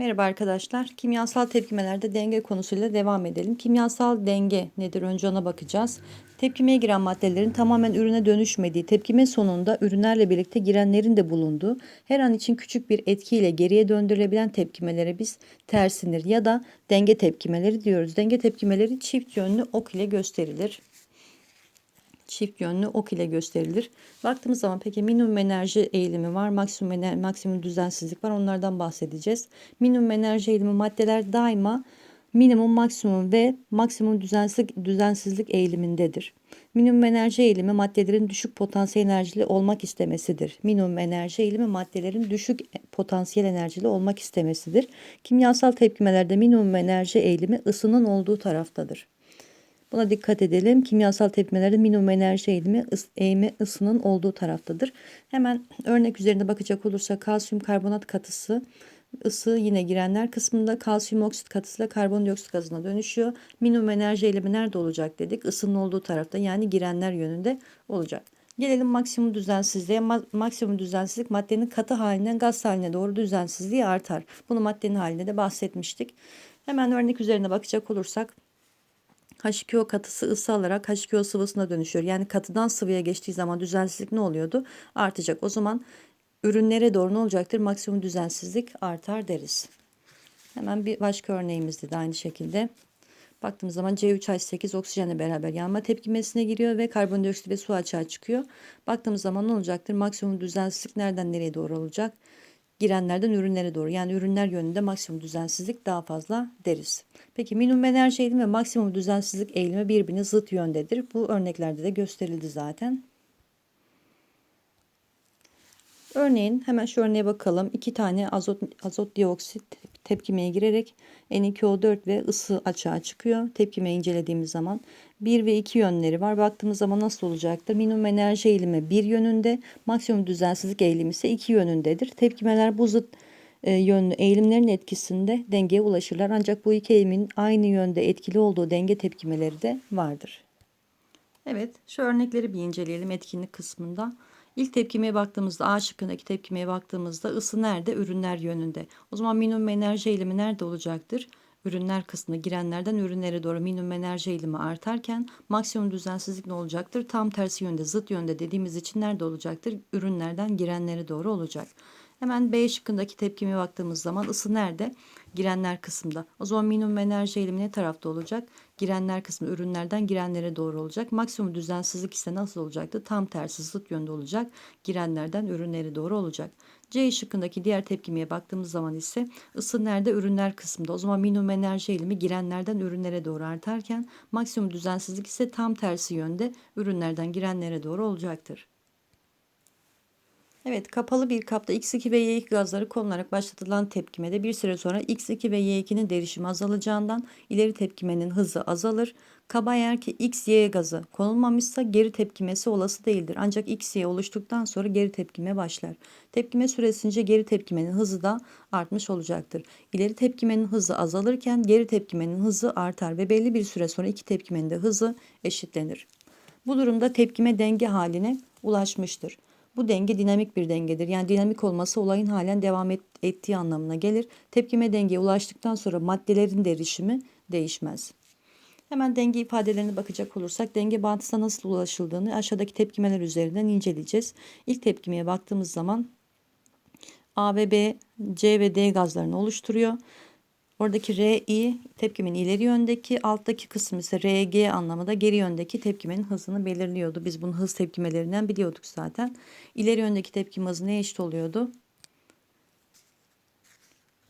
Merhaba arkadaşlar. Kimyasal tepkimelerde denge konusuyla devam edelim. Kimyasal denge nedir? Önce ona bakacağız. Tepkimeye giren maddelerin tamamen ürüne dönüşmediği, tepkime sonunda ürünlerle birlikte girenlerin de bulunduğu, her an için küçük bir etkiyle geriye döndürülebilen tepkimelere biz tersinir ya da denge tepkimeleri diyoruz. Denge tepkimeleri çift yönlü ok ile gösterilir çift yönlü ok ile gösterilir. Baktığımız zaman peki minimum enerji eğilimi var, maksimum ener maksimum düzensizlik var. Onlardan bahsedeceğiz. Minimum enerji eğilimi maddeler daima minimum, maksimum ve maksimum düzensizlik, düzensizlik eğilimindedir. Minimum enerji eğilimi maddelerin düşük potansiyel enerjili olmak istemesidir. Minimum enerji eğilimi maddelerin düşük potansiyel enerjili olmak istemesidir. Kimyasal tepkimelerde minimum enerji eğilimi ısının olduğu taraftadır. Buna dikkat edelim. Kimyasal tepkimelerde minimum enerji eğilimi, ıs, eğimi ısının olduğu taraftadır. Hemen örnek üzerinde bakacak olursak kalsiyum karbonat katısı ısı yine girenler kısmında kalsiyum oksit katısıyla karbondioksit gazına dönüşüyor. Minimum enerji eğilimi nerede olacak dedik? Isının olduğu tarafta yani girenler yönünde olacak. Gelelim maksimum düzensizliğe. Ma maksimum düzensizlik maddenin katı halinden gaz haline doğru düzensizliği artar. Bunu maddenin halinde de bahsetmiştik. Hemen örnek üzerine bakacak olursak H2O katısı ısı alarak H2O sıvısına dönüşüyor. Yani katıdan sıvıya geçtiği zaman düzensizlik ne oluyordu? Artacak. O zaman ürünlere doğru ne olacaktır? Maksimum düzensizlik artar deriz. Hemen bir başka örneğimizde de aynı şekilde. Baktığımız zaman C3H8 oksijenle beraber yanma tepkimesine giriyor ve karbondioksit ve su açığa çıkıyor. Baktığımız zaman ne olacaktır? Maksimum düzensizlik nereden nereye doğru olacak? Girenlerden ürünlere doğru yani ürünler yönünde maksimum düzensizlik daha fazla deriz. Peki minimum enerji eğilimi ve maksimum düzensizlik eğilimi birbirine zıt yöndedir. Bu örneklerde de gösterildi zaten. Örneğin hemen şu örneğe bakalım. İki tane azot, azot dioksit tepkimeye girerek N2O4 ve ısı açığa çıkıyor. Tepkimeyi incelediğimiz zaman 1 ve 2 yönleri var. Baktığımız zaman nasıl olacaktır? Minimum enerji eğilimi bir yönünde, maksimum düzensizlik eğilimi ise iki yönündedir. Tepkimeler bu zıt e, yönlü eğilimlerin etkisinde dengeye ulaşırlar. Ancak bu iki eğilimin aynı yönde etkili olduğu denge tepkimeleri de vardır. Evet, şu örnekleri bir inceleyelim etkinlik kısmında. İlk tepkimeye baktığımızda A şıkkındaki tepkimeye baktığımızda ısı nerede? Ürünler yönünde. O zaman minimum enerji eğilimi nerede olacaktır? Ürünler kısmına girenlerden ürünlere doğru minimum enerji eğilimi artarken maksimum düzensizlik ne olacaktır? Tam tersi yönde, zıt yönde dediğimiz için nerede olacaktır? Ürünlerden girenlere doğru olacak. Hemen B şıkkındaki tepkime baktığımız zaman ısı nerede? Girenler kısımda. O zaman minimum enerji eğilimi ne tarafta olacak? Girenler kısmı ürünlerden girenlere doğru olacak. Maksimum düzensizlik ise nasıl olacaktı? Tam tersi zıt yönde olacak. Girenlerden ürünlere doğru olacak. C şıkkındaki diğer tepkimeye baktığımız zaman ise ısı nerede? Ürünler kısmında. O zaman minimum enerji eğilimi girenlerden ürünlere doğru artarken maksimum düzensizlik ise tam tersi yönde ürünlerden girenlere doğru olacaktır. Evet kapalı bir kapta X2 ve Y2 gazları konularak başlatılan tepkimede bir süre sonra X2 ve Y2'nin derişimi azalacağından ileri tepkimenin hızı azalır. Kaba eğer ki XY gazı konulmamışsa geri tepkimesi olası değildir. Ancak XY oluştuktan sonra geri tepkime başlar. Tepkime süresince geri tepkimenin hızı da artmış olacaktır. İleri tepkimenin hızı azalırken geri tepkimenin hızı artar ve belli bir süre sonra iki tepkimenin de hızı eşitlenir. Bu durumda tepkime denge haline ulaşmıştır. Bu denge dinamik bir dengedir. Yani dinamik olması olayın halen devam et, ettiği anlamına gelir. Tepkime dengeye ulaştıktan sonra maddelerin derişimi değişmez. Hemen denge ifadelerine bakacak olursak denge bağıntısına nasıl ulaşıldığını aşağıdaki tepkimeler üzerinden inceleyeceğiz. İlk tepkimeye baktığımız zaman A ve B, C ve D gazlarını oluşturuyor. Oradaki RI tepkimin ileri yöndeki, alttaki kısım ise RG anlamında geri yöndeki tepkimenin hızını belirliyordu. Biz bunu hız tepkimelerinden biliyorduk zaten. İleri yöndeki tepkim hızı ne eşit oluyordu?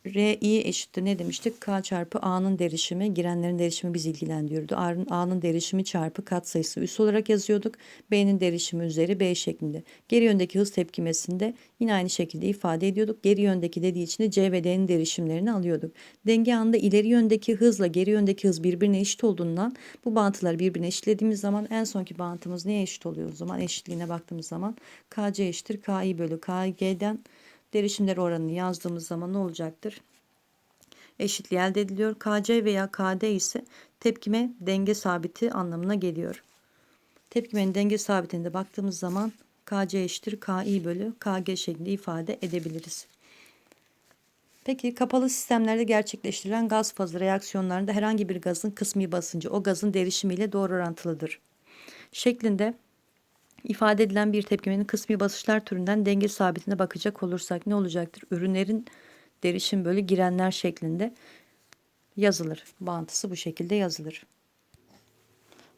RI eşittir ne demiştik? K çarpı A'nın derişimi, girenlerin derişimi biz ilgilendiriyordu. A'nın, A'nın derişimi çarpı kat sayısı üs olarak yazıyorduk. B'nin derişimi üzeri B şeklinde. Geri yöndeki hız tepkimesinde yine aynı şekilde ifade ediyorduk. Geri yöndeki dediği için de C ve D'nin derişimlerini alıyorduk. Denge anında ileri yöndeki hızla geri yöndeki hız birbirine eşit olduğundan bu bağıntıları birbirine eşitlediğimiz zaman en sonki bağıntımız neye eşit oluyor o zaman? Eşitliğine baktığımız zaman KC eşittir KI bölü KG'den derişimler oranını yazdığımız zaman ne olacaktır? Eşitliği elde ediliyor. KC veya KD ise tepkime denge sabiti anlamına geliyor. Tepkimenin denge sabitinde baktığımız zaman KC eşittir KI bölü KG şeklinde ifade edebiliriz. Peki kapalı sistemlerde gerçekleştirilen gaz fazı reaksiyonlarında herhangi bir gazın kısmi basıncı o gazın derişimiyle doğru orantılıdır. Şeklinde ifade edilen bir tepkimenin kısmi basınçlar türünden denge sabitine bakacak olursak ne olacaktır? Ürünlerin derişim bölü girenler şeklinde yazılır. Bağıntısı bu şekilde yazılır.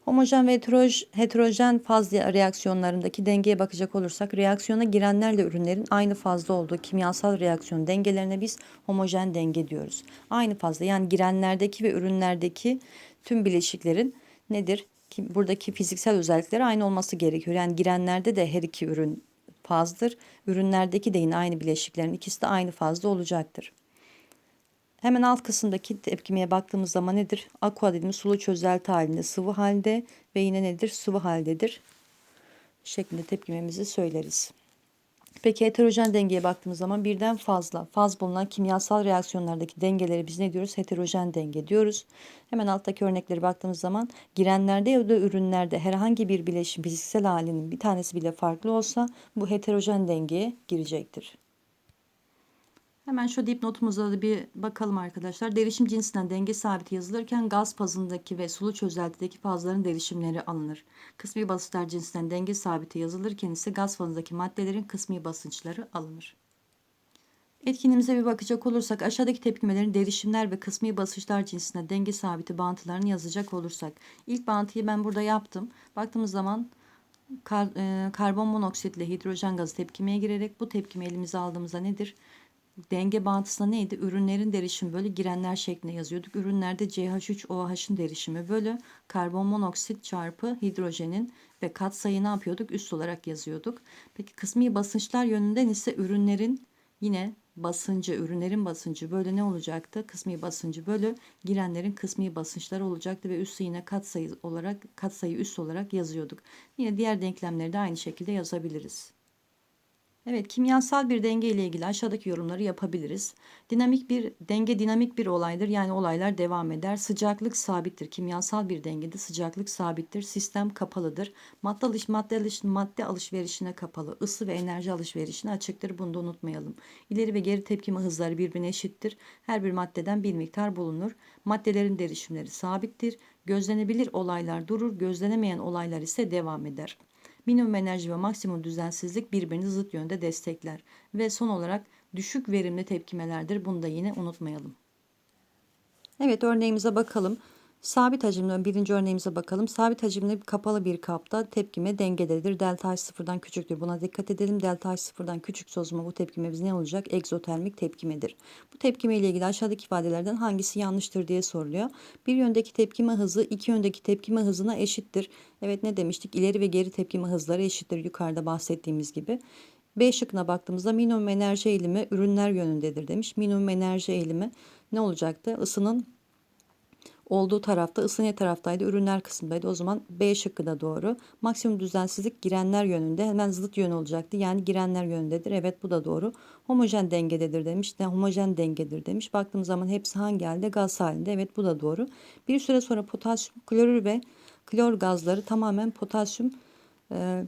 Homojen ve heteroj- heterojen faz reaksiyonlarındaki dengeye bakacak olursak reaksiyona girenlerle ürünlerin aynı fazda olduğu kimyasal reaksiyon dengelerine biz homojen denge diyoruz. Aynı fazda yani girenlerdeki ve ürünlerdeki tüm bileşiklerin nedir? Ki buradaki fiziksel özellikleri aynı olması gerekiyor. Yani girenlerde de her iki ürün fazdır. Ürünlerdeki de yine aynı bileşiklerin ikisi de aynı fazda olacaktır. Hemen alt kısımdaki tepkimeye baktığımız zaman nedir? Aqua dediğimiz sulu çözelti halinde, sıvı halde ve yine nedir? Sıvı haldedir. Şeklinde tepkimemizi söyleriz. Peki heterojen dengeye baktığımız zaman birden fazla faz bulunan kimyasal reaksiyonlardaki dengeleri biz ne diyoruz? Heterojen denge diyoruz. Hemen alttaki örnekleri baktığımız zaman girenlerde ya da ürünlerde herhangi bir bileşim fiziksel halinin bir tanesi bile farklı olsa bu heterojen dengeye girecektir. Hemen şu dipnotumuza da bir bakalım arkadaşlar. Derişim cinsinden denge sabiti yazılırken gaz fazındaki ve sulu çözeltideki fazların derişimleri alınır. Kısmi basınçlar cinsinden denge sabiti yazılırken ise gaz fazındaki maddelerin kısmi basınçları alınır. Etkinliğimize bir bakacak olursak aşağıdaki tepkimelerin derişimler ve kısmi basınçlar cinsinde denge sabiti bağıntılarını yazacak olursak ilk bağıntıyı ben burada yaptım. Baktığımız zaman kar, e, karbon monoksit ile hidrojen gazı tepkimeye girerek bu tepkimi elimize aldığımızda nedir? Denge bağıntısında neydi? Ürünlerin derişimi bölü girenler şeklinde yazıyorduk. Ürünlerde CH3OH'ın derişimi bölü karbon monoksit çarpı hidrojenin ve katsayı ne yapıyorduk? Üst olarak yazıyorduk. Peki kısmi basınçlar yönünden ise ürünlerin yine basıncı, ürünlerin basıncı bölü ne olacaktı? Kısmi basıncı bölü girenlerin kısmi basınçları olacaktı ve üssü yine katsayı olarak katsayı üst olarak yazıyorduk. Yine diğer denklemleri de aynı şekilde yazabiliriz. Evet, kimyasal bir denge ile ilgili aşağıdaki yorumları yapabiliriz. Dinamik bir denge dinamik bir olaydır. Yani olaylar devam eder. Sıcaklık sabittir. Kimyasal bir dengede sıcaklık sabittir. Sistem kapalıdır. Madde alış madde alış madde alışverişine kapalı. Isı ve enerji alışverişine açıktır. Bunu da unutmayalım. İleri ve geri tepkime hızları birbirine eşittir. Her bir maddeden bir miktar bulunur. Maddelerin derişimleri sabittir. Gözlenebilir olaylar durur. Gözlenemeyen olaylar ise devam eder. Minimum enerji ve maksimum düzensizlik birbirini zıt yönde destekler. Ve son olarak düşük verimli tepkimelerdir. Bunu da yine unutmayalım. Evet örneğimize bakalım. Sabit hacimli birinci örneğimize bakalım. Sabit hacimli kapalı bir kapta tepkime dengededir. Delta H sıfırdan küçüktür. Buna dikkat edelim. Delta H sıfırdan küçük o zaman bu tepkimemiz ne olacak? Egzotermik tepkimedir. Bu tepkime ile ilgili aşağıdaki ifadelerden hangisi yanlıştır diye soruluyor. Bir yöndeki tepkime hızı iki yöndeki tepkime hızına eşittir. Evet ne demiştik? İleri ve geri tepkime hızları eşittir yukarıda bahsettiğimiz gibi. B şıkkına baktığımızda minimum enerji eğilimi ürünler yönündedir demiş. Minimum enerji eğilimi ne olacaktı? Isının olduğu tarafta ısı taraftaydı? Ürünler kısmındaydı. O zaman B şıkkı da doğru. Maksimum düzensizlik girenler yönünde. Hemen zıt yön olacaktı. Yani girenler yönündedir. Evet bu da doğru. Homojen dengededir demiş. De, homojen dengedir demiş. Baktığımız zaman hepsi hangi halde? Gaz halinde. Evet bu da doğru. Bir süre sonra potasyum klorür ve klor gazları tamamen potasyum e,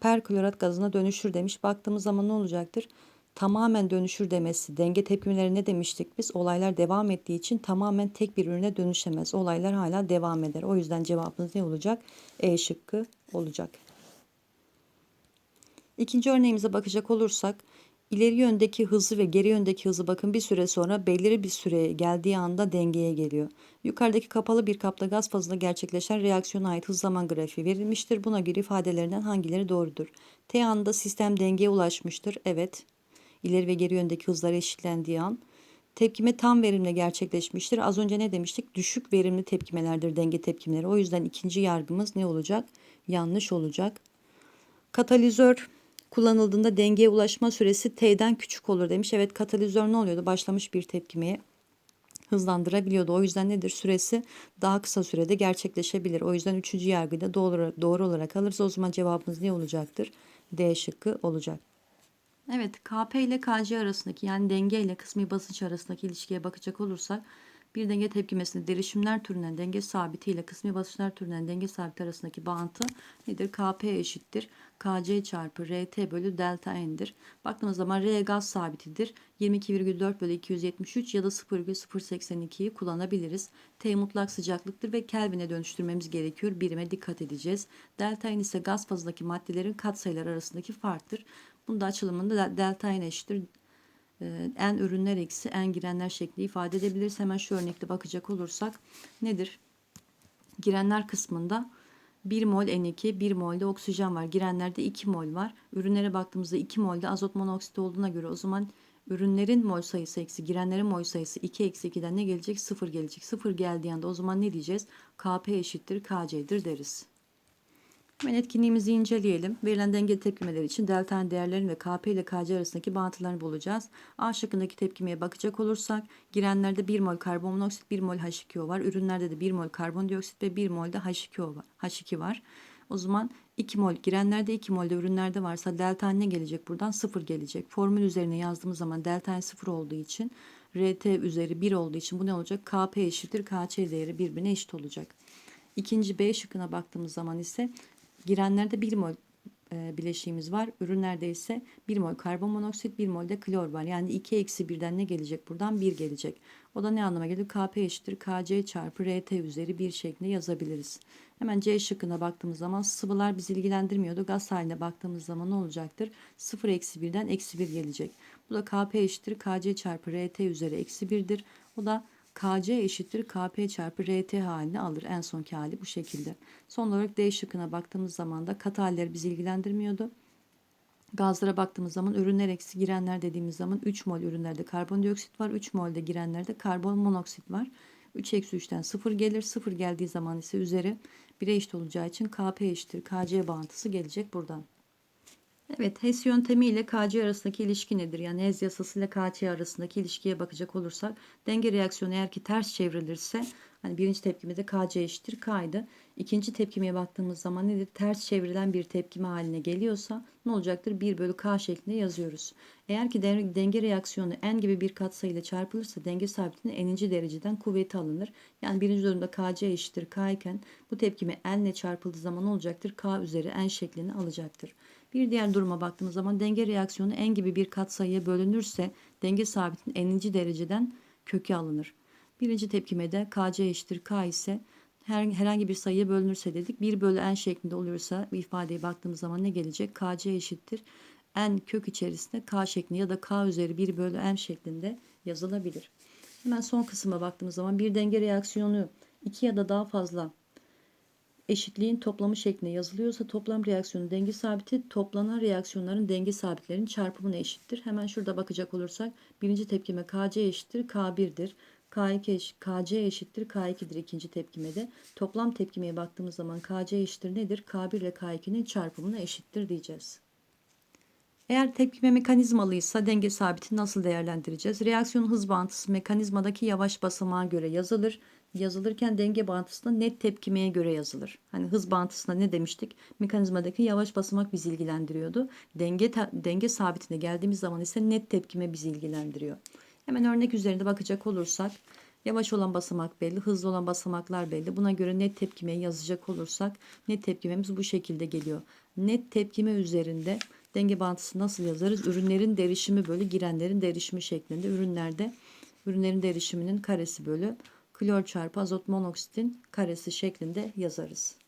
perklorat gazına dönüşür demiş. Baktığımız zaman ne olacaktır? Tamamen dönüşür demesi. Denge tepkimeleri ne demiştik biz? Olaylar devam ettiği için tamamen tek bir ürüne dönüşemez. Olaylar hala devam eder. O yüzden cevabımız ne olacak? E şıkkı olacak. İkinci örneğimize bakacak olursak ileri yöndeki hızı ve geri yöndeki hızı bakın bir süre sonra belirli bir süreye geldiği anda dengeye geliyor. Yukarıdaki kapalı bir kapta gaz fazında gerçekleşen reaksiyona ait hız zaman grafiği verilmiştir. Buna göre ifadelerinden hangileri doğrudur? T anında sistem dengeye ulaşmıştır. Evet ileri ve geri yöndeki hızlar eşitlendiği an tepkime tam verimle gerçekleşmiştir. Az önce ne demiştik? Düşük verimli tepkimelerdir denge tepkimeleri. O yüzden ikinci yargımız ne olacak? Yanlış olacak. Katalizör kullanıldığında dengeye ulaşma süresi T'den küçük olur demiş. Evet katalizör ne oluyordu? Başlamış bir tepkimeye hızlandırabiliyordu. O yüzden nedir? Süresi daha kısa sürede gerçekleşebilir. O yüzden üçüncü yargıyı da doğru, doğru olarak alırsa o zaman cevabımız ne olacaktır? D şıkkı olacak. Evet, KP ile KC arasındaki yani denge ile kısmi basınç arasındaki ilişkiye bakacak olursak Bir denge tepkimesinde derişimler türünden denge sabiti ile kısmi basınçlar türünden denge sabiti arasındaki bağıntı nedir? Kp eşittir. Kc çarpı Rt bölü delta n'dir. Baktığımız zaman R gaz sabitidir. 22,4 bölü 273 ya da 0,082'yi kullanabiliriz. T mutlak sıcaklıktır ve Kelvin'e dönüştürmemiz gerekiyor. Birime dikkat edeceğiz. Delta n ise gaz fazındaki maddelerin katsayıları arasındaki farktır. Açılımında da delta n eşittir. En ürünler eksi en girenler şekli ifade edebiliriz. Hemen şu örnekle bakacak olursak nedir? Girenler kısmında 1 mol N2, 1 mol de oksijen var. Girenlerde 2 mol var. Ürünlere baktığımızda 2 mol de azot monoksit olduğuna göre o zaman ürünlerin mol sayısı eksi girenlerin mol sayısı 2 eksi 2'den ne gelecek? 0 gelecek. 0 geldiği anda o zaman ne diyeceğiz? Kp eşittir Kc'dir deriz. Hemen etkinliğimizi inceleyelim. Verilen denge tepkimeleri için delta değerlerin ve Kp ile Kc arasındaki bağıntılarını bulacağız. A şıkkındaki tepkimeye bakacak olursak girenlerde 1 mol karbon monoksit 1 mol H2O var. Ürünlerde de 1 mol karbondioksit ve 1 mol de H2O var. H2 var. O zaman 2 mol girenlerde 2 mol de ürünlerde varsa delta ne gelecek buradan? 0 gelecek. Formül üzerine yazdığımız zaman delta N 0 olduğu için RT üzeri 1 olduğu için bu ne olacak? Kp eşittir Kc değeri birbirine eşit olacak. İkinci B şıkkına baktığımız zaman ise girenlerde 1 mol e, bileşiğimiz var. Ürünlerde ise 1 mol karbon monoksit 1 mol de klor var. Yani 2 eksi 1'den ne gelecek buradan? 1 gelecek. O da ne anlama gelir? Kp eşittir Kc çarpı Rt üzeri 1 şeklinde yazabiliriz. Hemen C şıkkına baktığımız zaman sıvılar bizi ilgilendirmiyordu. Gaz haline baktığımız zaman ne olacaktır? 0 eksi 1'den eksi 1 gelecek. Bu da Kp eşittir Kc çarpı Rt üzeri eksi 1'dir. O da Kc eşittir Kp çarpı Rt halini alır. En sonki hali bu şekilde. Son olarak D şıkkına baktığımız zaman da katı halleri bizi ilgilendirmiyordu. Gazlara baktığımız zaman ürünler eksi girenler dediğimiz zaman 3 mol ürünlerde karbondioksit var. 3 mol de girenlerde karbon monoksit var. 3 eksi 3'ten 0 gelir. 0 geldiği zaman ise üzeri 1'e eşit olacağı için Kp eşittir Kc bağıntısı gelecek buradan. Evet, HES yöntemi ile Kc arasındaki ilişki nedir? Yani HES yasası ile Kc arasındaki ilişkiye bakacak olursak denge reaksiyonu eğer ki ters çevrilirse hani birinci tepkimede Kc eşittir K'ydı. İkinci tepkimeye baktığımız zaman nedir? Ters çevrilen bir tepkime haline geliyorsa ne olacaktır? 1 bölü K şeklinde yazıyoruz. Eğer ki denge reaksiyonu n gibi bir katsayıyla çarpılırsa denge sabitinin n'inci dereceden kuvveti alınır. Yani birinci durumda Kc eşittir K iken bu tepkime n ile çarpıldığı zaman ne olacaktır? K üzeri n şeklini alacaktır. Bir diğer duruma baktığımız zaman denge reaksiyonu n gibi bir katsayıya bölünürse denge sabitinin n'inci dereceden kökü alınır. Birinci tepkimede Kc eşittir K ise her, herhangi bir sayıya bölünürse dedik. 1 bölü n şeklinde oluyorsa bu ifadeye baktığımız zaman ne gelecek? Kc eşittir. n kök içerisinde k şeklinde ya da k üzeri 1 bölü n şeklinde yazılabilir. Hemen son kısma baktığımız zaman bir denge reaksiyonu iki ya da daha fazla eşitliğin toplamı şeklinde yazılıyorsa toplam reaksiyonun denge sabiti toplanan reaksiyonların denge sabitlerinin çarpımına eşittir. Hemen şurada bakacak olursak birinci tepkime Kc eşittir K1'dir. K2 eş, Kc eşittir K2'dir ikinci tepkimede. Toplam tepkimeye baktığımız zaman Kc eşittir nedir? K1 ile K2'nin çarpımına eşittir diyeceğiz. Eğer tepkime mekanizmalıysa denge sabiti nasıl değerlendireceğiz? Reaksiyon hız bağıntısı mekanizmadaki yavaş basamağa göre yazılır. Yazılırken denge bağıntısında net tepkimeye göre yazılır. Hani hız bağıntısında ne demiştik? Mekanizmadaki yavaş basamak bizi ilgilendiriyordu. Denge denge sabitine geldiğimiz zaman ise net tepkime bizi ilgilendiriyor. Hemen örnek üzerinde bakacak olursak yavaş olan basamak belli, hızlı olan basamaklar belli. Buna göre net tepkimeyi yazacak olursak net tepkimemiz bu şekilde geliyor. Net tepkime üzerinde denge bağıntısı nasıl yazarız? Ürünlerin derişimi bölü girenlerin derişimi şeklinde ürünlerde ürünlerin derişiminin karesi bölü klor çarpı azot monoksitin karesi şeklinde yazarız.